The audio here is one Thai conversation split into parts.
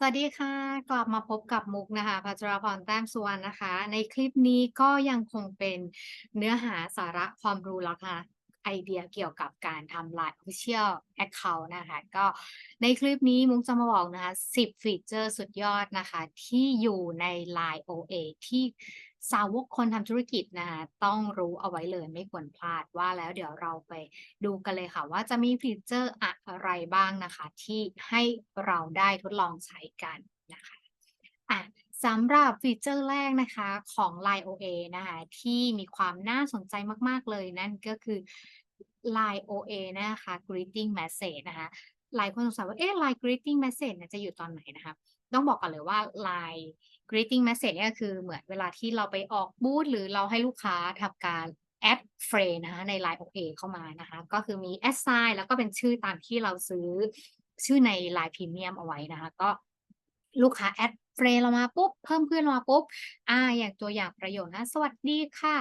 สวัสดีค่ะ กลับมาพบกับมุกนะคะพัชรพรแต้มสุวรรณนะคะ ในคลิปนี้ก็ยังคงเป็นเนื้อหาสาระความรู้แล้วค่ะ ไอเดียเกี่ยวกับการทำ Line Official Account นะคะ ก็ในคลิปนี้มุกจะมาบอกนะคะ 10 ฟีเจอร์สุดยอดนะคะ ที่อยู่ใน Line OA ที่ สาวกคนทำธุรกิจนะคะต้องรู้เอาไว้เลยไม่ควรพลาดว่าแล้วเดี๋ยวเราไปดูกันเลยค่ะ ว่าจะมีฟีเจอร์อะไรบ้างนะคะ ที่ให้เราได้ทดลองใช้กันนะคะอะสำหรับฟีเจอร์แรกนะคะของ Line OA นะคะที่มีความน่าสนใจมาก ๆ เลยนั่นก็คือ Line OA นะคะ greeting message นะคะหลายคนสงสัยว่าเอ๊ะ Line greeting message เนี่ยจะอยู่ตอนไหนนะคะ ต้องบอกก่อนเลยว่า Line greeting message เนี่ยคือเหมือนเวลาที่เราไปออกบูธหรือเราให้ลูกค้าทำการแอดเฟรนนะคะใน Line OA เข้ามานะคะ ก็คือมีแอดไซน์แล้วก็เป็นชื่อตามที่เราซื้อชื่อใน Line Premium เอาไว้นะคะ ก็ลูกค้าแอดเฟรนเรามาปุ๊บ เพิ่มเพื่อนมาปุ๊บ อ่า อย่างตัวอย่างประโยชน์นะ สวัสดีค่ะ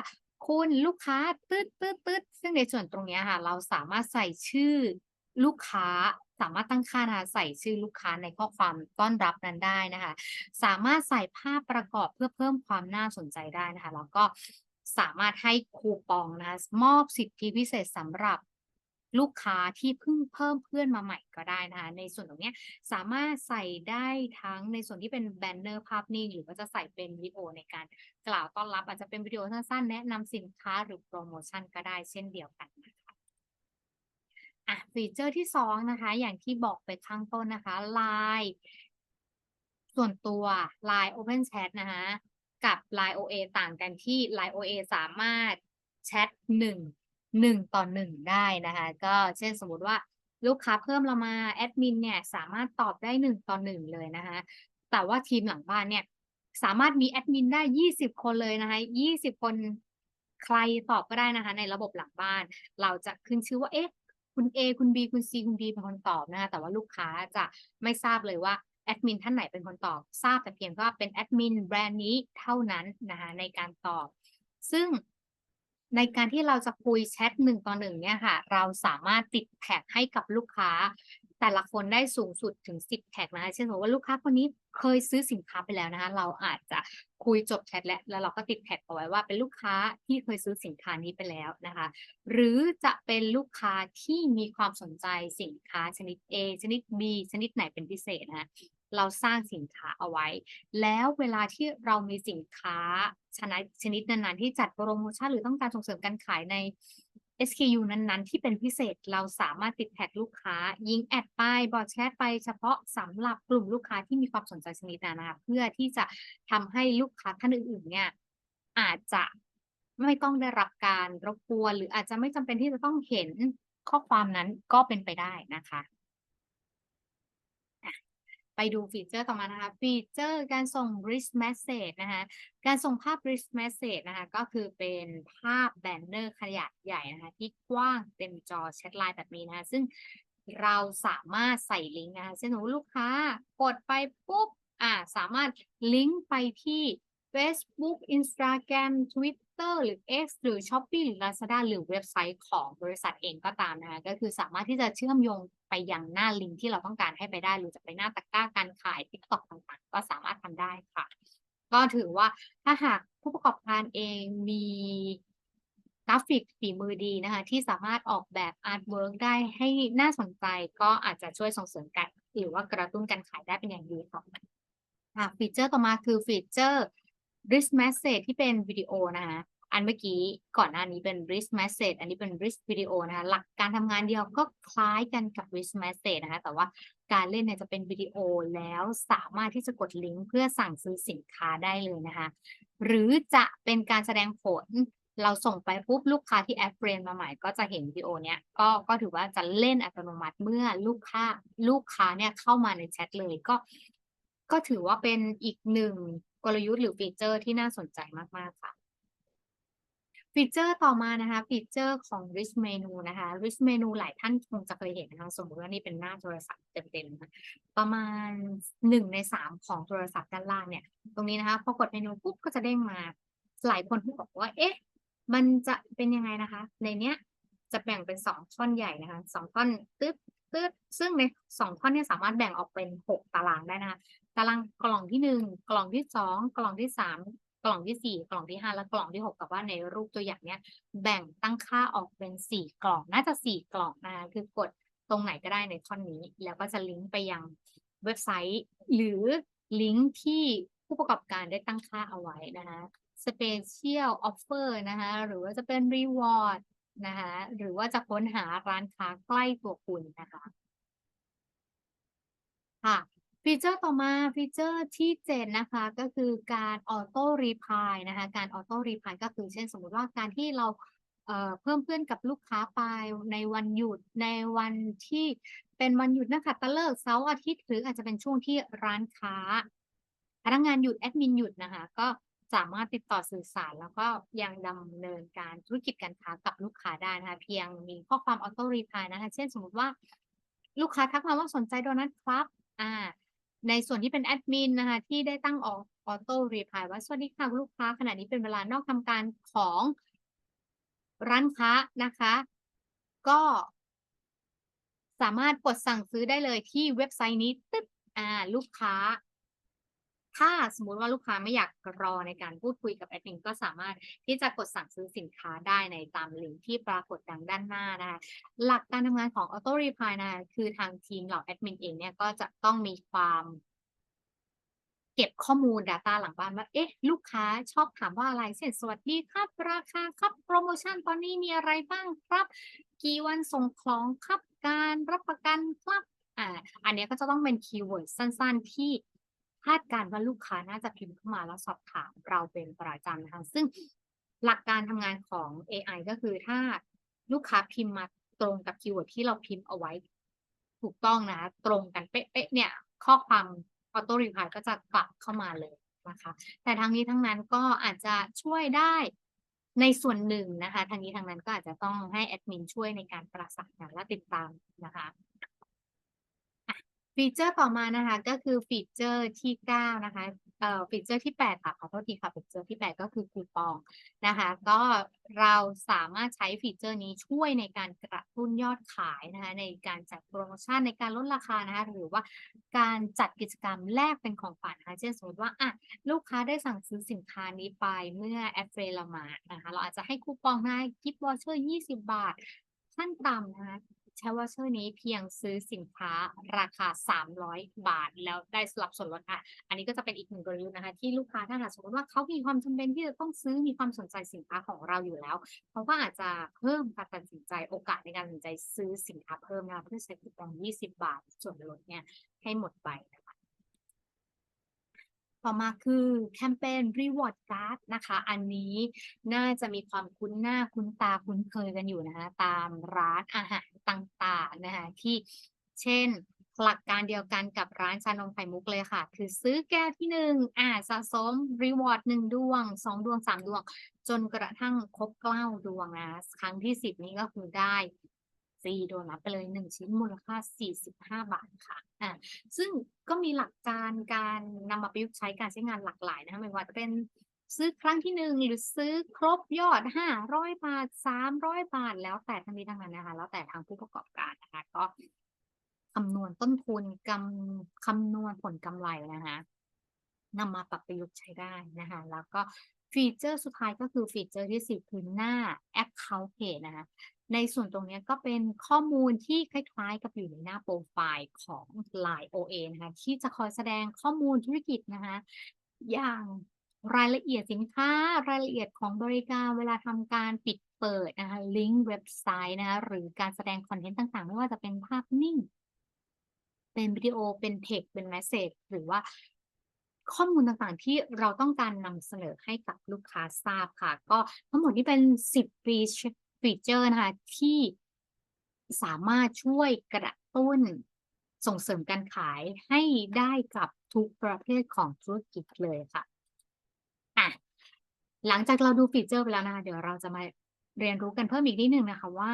คุณลูกค้าตืดตืดตืดซึ่งในส่วนตรงนี้ค่ะ เราสามารถใส่ชื่อลูกค้า สามารถตั้งค่านะคะใส่ชื่อลูกค้าในข้อความต้อนรับนั้นได้นะคะ สามารถใส่ภาพประกอบเพื่อเพิ่มความน่าสนใจได้นะคะ แล้วก็สามารถให้คูปองนะคะมอบสิทธิพิเศษสำหรับลูกค้าที่เพิ่งเพิ่มเพื่อนมาใหม่ก็ได้นะคะ ในส่วนตรงนี้สามารถใส่ได้ทั้งในส่วนที่เป็นแบนเนอร์ภาพนิ่งหรือว่าจะใส่เป็นวิดีโอในการกล่าวต้อนรับอาจจะเป็นวิดีโอสั้นๆแนะนำสินค้าหรือโปรโมชั่นก็ได้เช่นเดียวกัน อะฟีเจอร์ที่สองนะคะ อย่างที่บอกไปข้างต้นนะคะ Line ส่วนตัว Line Open Chat นะคะกับ Line OA ต่างกันที่ Line OA สามารถแชทหนึ่งหนึ่งต่อหนึ่งได้นะคะ ก็เช่นสมมติว่าลูกค้าเพิ่มเรามาแอดมินเนี่ยสามารถตอบได้หนึ่งต่อหนึ่งเลยนะคะ แต่ว่าทีมหลังบ้านเนี่ยสามารถมีแอดมินได้ยี่สิบคนเลยนะคะยี่สิบคนใครตอบก็ได้นะคะ ในระบบหลังบ้าน เราจะขึ้นชื่อว่าเอ๊ะ คุณ A คุณ B คุณ C คุณ D เป็นคนตอบนะคะแต่ว่าลูกค้าจะไม่ทราบเลยว่าแอดมินท่านไหนเป็นคนตอบ ทราบแต่เพียงว่าเป็นแอดมินแบรนด์นี้เท่านั้นนะคะในการตอบ ซึ่งในการที่เราจะคุยแชทหนึ่งต่อหนึ่งเนี่ยค่ะ เราสามารถติดแท็กให้กับลูกค้า แต่ละคนได้สูงสุดถึง 10 แท็กนะคะ เช่นสมมติว่าลูกค้าคนนี้เคยซื้อสินค้าไปแล้วนะคะ เราอาจจะคุยจบแชทแล้วแล้วเราก็ติดแท็กเอาไว้ว่าเป็นลูกค้าที่เคยซื้อสินค้านี้ไปแล้วนะคะ หรือจะเป็นลูกค้าที่มีความสนใจสินค้าชนิด A ชนิด B ชนิดไหนเป็นพิเศษนะเราสร้างสินค้าเอาไว้ แล้วเวลาที่เรามีสินค้าชนิดชนิดนั้นๆที่จัดโปรโมชั่นหรือต้องการส่งเสริมการขายใน SKU นั้นๆ ที่เป็นพิเศษเราสามารถติดแท็กลูกค้า ยิงแอดไปบอทแชทไปเฉพาะสำหรับกลุ่มลูกค้าที่มีความสนใจชนิดนั้นนะคะเพื่อที่จะทำให้ลูกค้าท่านอื่นๆ เนี่ยอาจจะไม่ต้องได้รับการรบกวนหรืออาจจะไม่จำเป็นที่จะต้องเห็นข้อความนั้นก็เป็นไปได้นะคะ ไปดูฟีเจอร์ต่อมานะคะฟีเจอร์การส่ง rich message นะคะการส่งภาพ rich message นะคะก็คือเป็นภาพแบนเนอร์ขนาดใหญ่นะคะที่กว้างเต็มจอแชทไลน์แบบนี้นะคะซึ่งเราสามารถใส่ลิงก์นะคะเช่นสมมติลูกค้ากดไปปุ๊บอ่าสามารถลิงก์ไปที่ Facebook Instagram Twitter หรือ X หรือ Shopee หรือ Lazada หรือเว็บไซต์ของบริษัทเองก็ตามนะคะก็คือสามารถที่จะเชื่อมโยงไปยังหน้าลิงก์ที่เราต้องการให้ไปได้ หรือจะไปหน้าตะกร้าการขาย TikTok ต่างๆ ก็สามารถทำได้ค่ะ ก็ถือว่าถ้าหากผู้ประกอบการเองมีกราฟิกฝีมือดีนะคะที่สามารถออกแบบอาร์ตเวิร์กได้ให้น่าสนใจก็อาจจะช่วยส่งเสริมการหรือว่ากระตุ้นการขายได้เป็นอย่างดีค่ะฟีเจอร์ต่อมาคือฟีเจอร์ rich message ที่เป็นวิดีโอนะคะอันเมื่อกี้ก่อนหน้านี้เป็น rich message อันนี้เป็น rich video นะคะหลักการทำงานเดียวก็คล้ายกันกับ rich message นะคะแต่ว่าการเล่นเนี่ยจะเป็นวิดีโอแล้วสามารถที่จะกดลิงก์เพื่อสั่งซื้อสินค้าได้เลยนะคะหรือจะเป็นการแสดงผลเราส่งไปปุ๊บลูกค้าที่แอดเฟรนมาใหม่ก็จะเห็นวิดีโอเนี้ยก็ก็ถือว่าจะเล่นอัตโนมัติเมื่อลูกค้าลูกค้าเนี่ยเข้ามาในแชทเลยก็ ก็ถือว่าเป็นอีกหนึ่ง กลยุทธ์หรือฟีเจอร์ที่น่าสนใจมาก ๆ ค่ะ ฟีเจอร์ต่อมานะคะ ฟีเจอร์ของ rich menu นะคะ rich menu หลายท่านคงจะเคยเห็นนะคะ สมมติว่านี่เป็นหน้าโทรศัพท์เต็มๆนะประมาณหนึ่งในสามของโทรศัพท์ด้านล่างเนี่ย ตรงนี้นะคะ พอกดเมนูปุ๊บก็จะเด้งมา หลายคนที่บอกว่า เอ๊ะ มันจะเป็นยังไงนะคะ ในเนี้ยจะแบ่งเป็นสองท่อนใหญ่นะคะสองท่อนตึ๊บ ซึ่งในสองท่อนเนี่ยสามารถแบ่งออกเป็นหกตารางได้นะคะตารางกล่องที่หนึ่งกล่องที่สองกล่องที่สามกล่องที่สี่กล่องที่ห้าและกล่องที่หกกับว่าในรูปตัวอย่างเนี้ยแบ่งตั้งค่าออกเป็นสี่กล่องน่าจะสี่กล่องนะคะคือกดตรงไหนก็ได้ในท่อนนี้ แล้วก็จะลิงก์ไปยังเว็บไซต์ หรือลิงก์ที่ผู้ประกอบการได้ตั้งค่าเอาไว้นะคะ Special Offer นะคะหรือว่าจะเป็น Reward นะคะหรือว่าจะค้นหาร้านค้าใกล้ตัวคุณนะคะค่ะฟีเจอร์ต่อมาฟีเจอร์ที่เจ็ดนะคะก็คือการออโต้รีพายนะคะการออโต้รีพายก็คือเช่นสมมติว่าการที่เราเอ่อเพิ่มเพื่อนกับลูกค้าไปในวันหยุดในวันที่เป็นวันหยุดนักขัตฤกษ์เสาร์อาทิตย์หรืออาจจะเป็นช่วงที่ร้านค้า พนักงานหยุดแอดมินหยุดนะคะก็ สามารถติดต่อสื่อสารแล้วก็ยังดำเนินการธุรกิจการค้ากับลูกค้าได้นะคะเพียงมีข้อความออโต้รีพายนะคะเช่นสมมติว่าลูกค้าทักมาว่าสนใจโดนัทครับอ่าในส่วนที่เป็นแอดมินนะคะที่ได้ตั้งออโต้รีพายว่าสวัสดีค่ะลูกค้าขณะนี้เป็นเวลานอกทำการของร้านค้านะคะ ก็สามารถกดสั่งซื้อได้เลยที่เว็บไซต์นี้ตึ๊ดอ่าลูกค้า ถ้าสมมุติว่าลูกค้าไม่อยากรอในการพูดคุยกับแอดมินก็สามารถที่จะกดสั่งซื้อสินค้าได้ในตามลิงก์ที่ปรากฏดังด้านหน้านะคะหลักการทำงานของ Auto Reply นะคือทางทีมเหล่าแอดมินเองเนี่ยก็จะต้องมีความเก็บข้อมูล Data หลังบ้านว่า เอ๊ะ ลูกค้าชอบถามว่าอะไร เช่น สวัสดีครับ ราคาครับ โปรโมชั่นตอนนี้มีอะไรบ้างครับ กี่วันส่งของครับ การรับประกันครับ อ่า อันนี้ก็จะต้องเป็นคีย์เวิร์ดสั้น ๆ ที่ คาดการณ์ว่าลูกค้าน่าจะพิมพ์เข้ามาแล้วสอบถามเราเป็นประจำนะคะ ซึ่งหลักการทำงานของ AI ก็คือถ้าลูกค้าพิมพ์มาตรงกับคีย์เวิร์ดที่เราพิมพ์เอาไว้ถูกต้องนะ ตรงกันเป๊ะๆเนี่ย ข้อความ Auto Reply ก็จะกลับเข้ามาเลยนะคะ แต่ทั้งนี้ทั้งนั้นก็อาจจะช่วยได้ในส่วนหนึ่งนะคะ ทางนี้ทางนั้นก็อาจจะต้องให้แอดมินช่วยในการประสานงานและติดตามนะคะ ฟีเจอร์ต่อมานะคะ ก็คือฟีเจอร์ที่ 9 นะคะเอ่อฟีเจอร์ที่ 8 ค่ะ ขอโทษทีค่ะฟีเจอร์ที่ 8 ก็คือคูปองนะคะ ก็เราสามารถใช้ฟีเจอร์นี้ช่วยในการกระตุ้นยอดขายนะคะ ในการจัดโปรโมชั่นในการลดราคานะคะ หรือว่าการจัดกิจกรรมแลกเป็นของขวัญนะคะ เช่นสมมติว่าอะลูกค้าได้สั่งซื้อสินค้านี้ไปเมื่อแอดเฟรามานะคะ เราอาจจะให้คูปองให้กิฟต์วอเชอร์ 20 บาทขั้นต่ำนะคะ ใช้วอเชอร์นี้เพียงซื้อสินค้าราคา 300 บาท แล้วได้สลับส่วนลดอะ อันนี้ก็จะเป็นอีกหนึ่งกลยุทธ์นะคะ ที่ลูกค้าถ้าหากสมมติว่าเขามีความจำเป็นที่จะต้องซื้อมีความสนใจสินค้าของเราอยู่แล้วเขาก็อาจจะเพิ่มการตัดสินใจโอกาสในการตัดสินใจซื้อสินค้าเพิ่มนะคะเพื่อใช้คูปอง 20 บาท ส่วนลดเนี่ยให้หมดไปนะคะต่อมาคือแคมเปญ Reward Card นะคะ อันนี้น่าจะมีความคุ้นหน้าคุ้นตาคุ้นเคยกันอยู่นะคะ ตามร้านอาหาร ต่างๆนะคะที่เช่นหลักการเดียวกันกับร้านชานมไข่มุกเลยค่ะ คือซื้อแก้วที่หนึ่งอ่าสะสม Reward หนึ่งดวงสองดวงสามดวง จนกระทั่งครบเก้าดวงนะ ครั้งที่สิบนี้ก็คือได้ฟรีโดนัทไปเลยหนึ่งชิ้นมูลค่า45บาทค่ะอ่าซึ่งก็มีหลักการการนำมาประยุกต์ใช้การใช้งานหลากหลายนะคะไม่ว่าจะเป็น ซื้อครั้งที่หนึ่งหรือซื้อครบยอด500บาท300บาท แล้วแต่ทั้งนี้ทั้งนั้นนะคะ แล้วแต่ทางผู้ประกอบการนะคะ ก็คำนวณต้นทุนกำคำนวณผลกำไรนะคะนำมาปรับประยุกต์ใช้ได้นะคะ แล้วก็ฟีเจอร์สุดท้ายก็คือฟีเจอร์ที่10คือหน้า Account Page นะคะ ในส่วนตรงนี้ก็เป็นข้อมูลที่คล้ายๆ กับอยู่ในหน้าโปรไฟล์ของ Line OA นะคะ ที่จะคอยแสดงข้อมูลธุรกิจนะคะ อย่าง รายละเอียดสินค้ารายละเอียดของบริการเวลาทำการปิดเปิดนะคะลิงก์เว็บไซต์นะคะหรือการแสดงคอนเทนต์ต่างๆ ไม่ว่าจะเป็นภาพนิ่ง เป็นวิดีโอเป็นเท็กเป็นเมสเซจหรือว่าข้อมูลต่างๆ ที่เราต้องการนำเสนอให้กับลูกค้าทราบค่ะ ก็ทั้งหมดนี้เป็น 10ฟีเจอร์นะคะที่สามารถช่วยกระตุ้นส่งเสริมการขายให้ได้กับทุกประเภทของธุรกิจเลยค่ะ หลังจากเราดูฟีเจอร์ไปแล้วนะคะเดี๋ยวเราจะมาเรียนรู้กันเพิ่มอีกนิดนึงนะคะว่า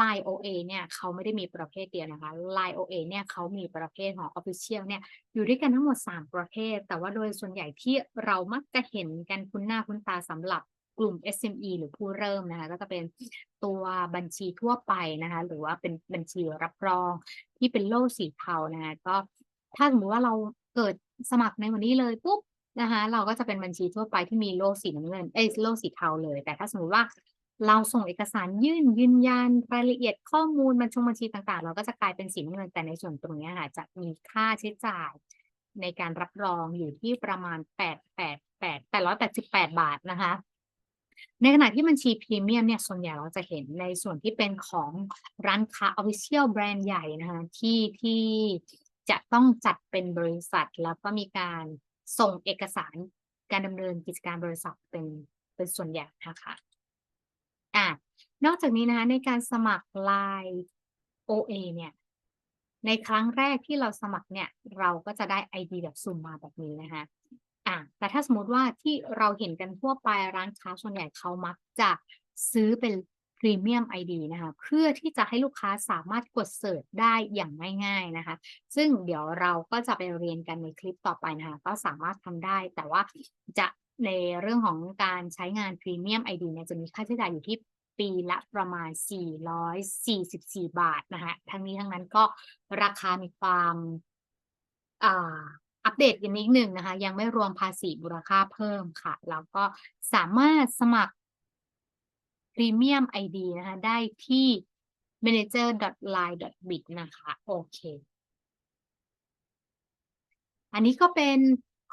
Line OA เนี่ยเขาไม่ได้มีประเภทเดียวนะคะ Line OA เนี่ยเขามีประเภทของ Official เนี่ยอยู่ด้วยกันทั้งหมด 3 ประเภท แต่ว่าโดยส่วนใหญ่ที่เรามักจะเห็นกันคุ้นหน้าคุ้นตาสำหรับกลุ่ม SME หรือผู้เริ่มนะคะก็จะเป็นตัวบัญชีทั่วไปนะคะหรือว่าเป็นบัญชีรับรองที่เป็นโล่สีเทานะคะก็ถ้าสมมติว่าเราเกิดสมัครในวันนี้เลยปุ๊บ นะคะ เราก็จะเป็นบัญชีทั่วไปที่มีโล่สีน้ำเงิน เอ๊ยโล่สีเทาเลย แต่ถ้าสมมติว่าเราส่งเอกสารยื่นยืนยันรายละเอียดข้อมูลบัญชงบัญชีต่างๆ เราก็จะกลายเป็นสีน้ำเงินแต่ในส่วนตรงนี้ค่ะจะมีค่าใช้จ่ายในการรับรองอยู่ที่ประมาณ888 888 บาทนะคะ ในขณะที่บัญชีพรีเมียมเนี่ยส่วนใหญ่เราจะเห็นในส่วนที่เป็นของร้านค้า Official แบรนด์ใหญ่นะคะที่ที่จะต้องจัดเป็นบริษัทแล้วก็มีการ ส่งเอกสารการดำเนินกิจการบริษัทเป็นเป็นส่วนใหญ่นะคะอ่านอกจากนี้นะคะในการสมัคร LINE OA เนี่ยในครั้งแรกที่เราสมัครเนี่ย เราก็จะได้ไอดีแบบสุ่มมาแบบนี้นะคะอ่าแต่ถ้าสมมติว่าที่เราเห็นกันทั่วไปร้านค้าส่วนใหญ่เขามักจะซื้อเป็น พรีเมียมไอดีนะคะเพื่อที่จะให้ลูกค้าสามารถกดเซิร์ชได้อย่างง่ายๆนะคะ ซึ่งเดี๋ยวเราก็จะไปเรียนกันในคลิปต่อไปนะคะก็สามารถทำได้แต่ว่าจะในเรื่องของการใช้งานพรีเมียมไอดีเนี่ยจะมีค่าใช้จ่ายอยู่ที่ปีละประมาณ 444 บาทนะคะทั้งนี้ทั้งนั้นก็ราคามีความอ่าอัปเดตกันนิดหนึ่งนะคะ ยังไม่รวมภาษีมูลค่าเพิ่มค่ะ แล้วก็สามารถสมัคร พรีเมียมไอดีนะคะ ได้ที่ manager.line. bit นะคะ โอเค อันนี้ก็เป็น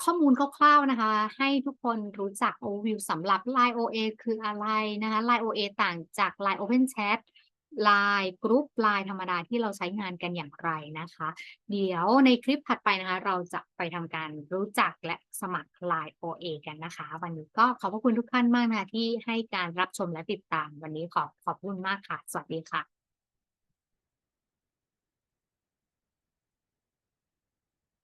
ข้อมูลคร่าวๆนะคะ ให้ทุกคนรู้จัก overview สำหรับ LINE OA คืออะไรนะคะ LINE OA ต่างจาก LINE Open Chat ไลน์กรุ๊ปไลน์ธรรมดาที่เราใช้งานกันอย่างไรนะคะ เดี๋ยวในคลิปถัดไปนะคะ เราจะไปทำการรู้จักและสมัครไลน์ OA กันนะคะ วันนี้ก็ขอบพระคุณทุกท่านมากนะคะที่ให้การรับชมและติดตาม วันนี้ขอขอบคุณมากค่ะ สวัสดีค่ะ